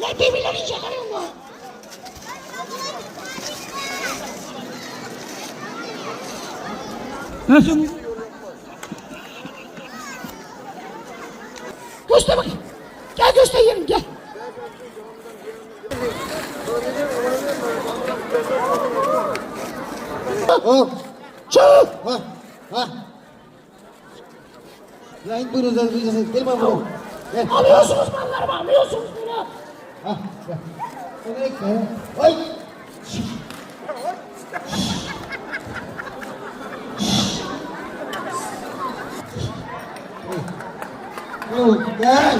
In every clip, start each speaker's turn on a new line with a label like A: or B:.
A: Ya demirleri çıkarıyor mu? Nasıl? Göster bakayım. Gel göster yerim gel. Çabuk.
B: Ha. Ha. Lan buyurun sen buyurun. Gel bana buraya. Gel.
A: Alıyorsunuz mallarımı alıyorsunuz bunu.
B: Ha. Gel. Onu ekle. Ay. Dur, Gel.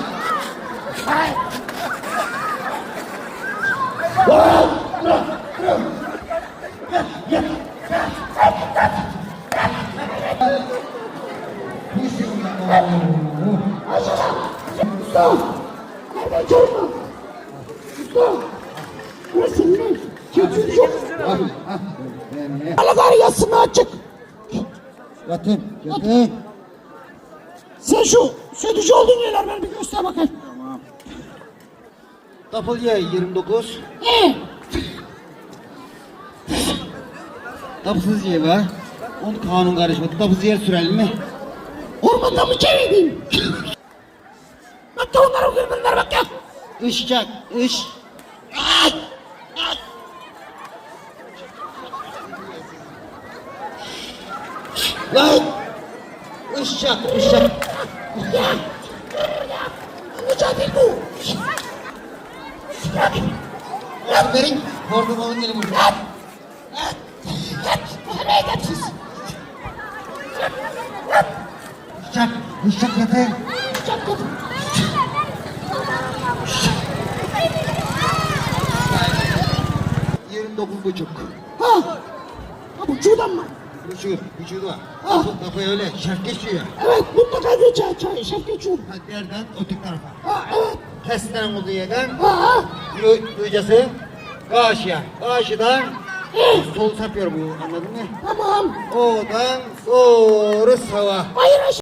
A: Usta. Nereden çorba? Usta. Burası ne? Keçi
B: Ha. Ha. Yani.
A: Alagar yatsın açık.
B: Yatın. Yatın.
A: Sen şu södücü olduğun yerler ver bir göster bakayım.
B: Tapılya 29.
A: Ee,
B: Tapsız yer var. Onun kanun karışmadı. Tapsız yer sürelim mi?
A: ormanda mı çevirdin? bak da onlara birbirler bak ya.
B: Işacak. Iş. Lan. Işacak.
A: Ya! Anlayacak değil bu.
B: Lan verin. Hortum alın gelin buraya.
A: Lan! Lan! Bu ne edepsiz?
B: Işacak. Işacak yatın.
A: Çok kötü.
B: Yirmi dokuz buçuk.
A: Ha! Ha bu çuğdan mı?
B: Buçuk. Buçuğu var.
A: Ah.
B: Kafayı öyle şart geçiyor.
A: Evet mutlaka geçer çay, şefke çuğ.
B: Ha, Nereden? Öteki tarafa.
A: Ha evet.
B: Testlerin olduğu yerden.
A: Ha.
B: Duyacası. Karşıya. Karşıdan. Sol sapıyor bu anladın mı?
A: Tamam.
B: Oradan doğru sağa.
A: Hayır